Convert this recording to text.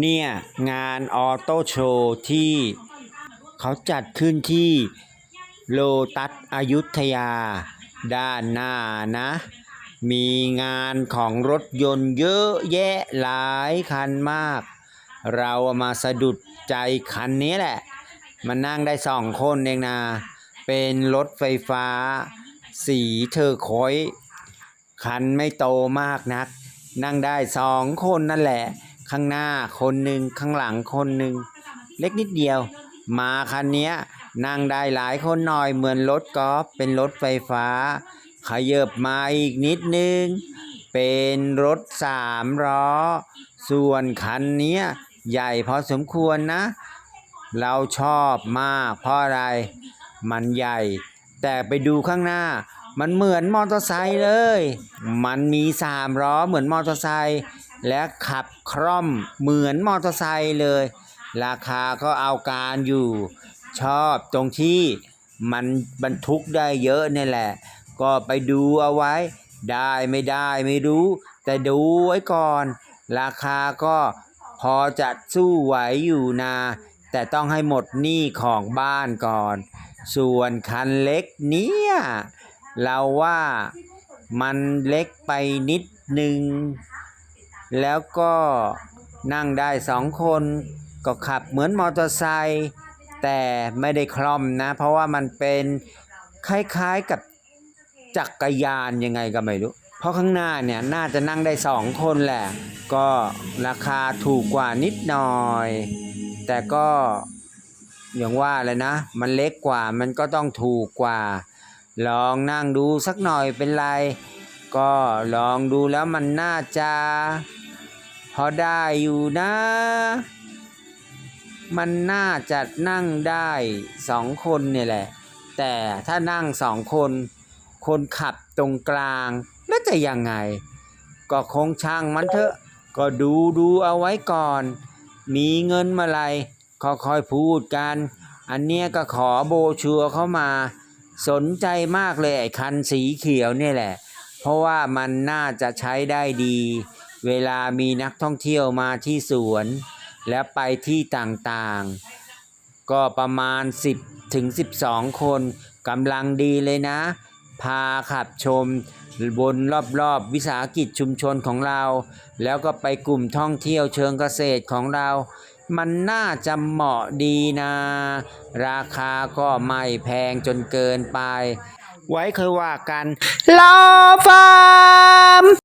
เนี่ย งานออโต้โชว์ที่เขาจัดขึ้นที่โลตัสอยุธยา ด้านหน้านะ มีงานของรถยนต์เยอะแยะหลายคันมาก เรามาสะดุดใจคันนี้แหละ มันนั่งได้สองคนเองนะ เป็นรถไฟฟ้า สีเทอร์โคอยคันไม่โตมากนัก นั่งได้สองคนนั่นแหละ ข้างหน้าคนหนึ่งข้างหลังคนหนึ่งเล็กนิดเดียว มาคันนี้นั่งได้หลายคนหน่อยเหมือนรถกอล์ฟเป็นรถไฟฟ้า ขยับมาอีกนิดนึง เป็นรถสามล้อ ส่วนคันนี้ใหญ่พอสมควรนะ เราชอบมากเพราะอะไร มันใหญ่ แต่ไปดูข้างหน้า มันเหมือนมอเตอร์ไซค์เลย มันมีสามล้อเหมือนมอเตอร์ไซค์ และขับคล่อมเหมือนมอเตอร์ไซค์เลย ราคาก็เอาการอยู่ชอบตรงที่มันบรรทุกได้เยอะนี่แหละ ก็ไปดูเอาไว้ ได้ไม่ได้ไม่รู้ แต่ดูไว้ก่อน ราคาก็พอจะสู้ไหวอยู่นะแต่ต้องให้หมดหนี้ของบ้านก่อน ส่วนคันเล็กเนี่ยเราว่ามันเล็กไปนิดนึง แล้วก็นั่งได้สองคนก็ขับเหมือนมอเตอร์ไซค์แต่ไม่ได้คล่อมนะ เพราะว่ามันเป็นคล้ายๆกับจักรยานยังไงก็ไม่รู้ เพราะข้างหน้าเนี่ยน่าจะนั่งได้สองคนแหละ ก็ราคาถูกกว่านิดหน่อย แต่ก็อย่างว่าเลยนะ มันเล็กกว่ามันก็ต้องถูกกว่า ลองนั่งดูสักหน่อยเป็นไร ก็ลองดูแล้วมันน่าจะ พอได้อยู่นะ มันน่าจะนั่งได้สองคนเนี่ยแหละ แต่ถ้านั่งสองคน คนขับตรงกลาง แล้วจะยังไง ก็คงช่างมันเถอะ ก็ดูดูเอาไว้ก่อน มีเงินมื่อไรค่อยๆพูดกัน อันเนี้ยก็ขอโบชัวเข้ามา สนใจมากเลยไอ้คันสีเขียวเนี่ยแหละ เพราะว่ามันน่าจะใช้ได้ดี เวลามีนักท่องเที่ยวมาที่สวน และไปที่ต่างๆ ก็ประมาณ 10 ถึง 12 คนกำลังดีเลยนะ พาขับชมบนรอบๆ วิสาหกิจชุมชนของเรา แล้วก็ไปกลุ่มท่องเที่ยวเชิงเกษตรของเรา มันน่าจะเหมาะดีนะ ราคาก็ไม่แพงจนเกินไป ไว้เคยว่ากัน รอฟาร์ม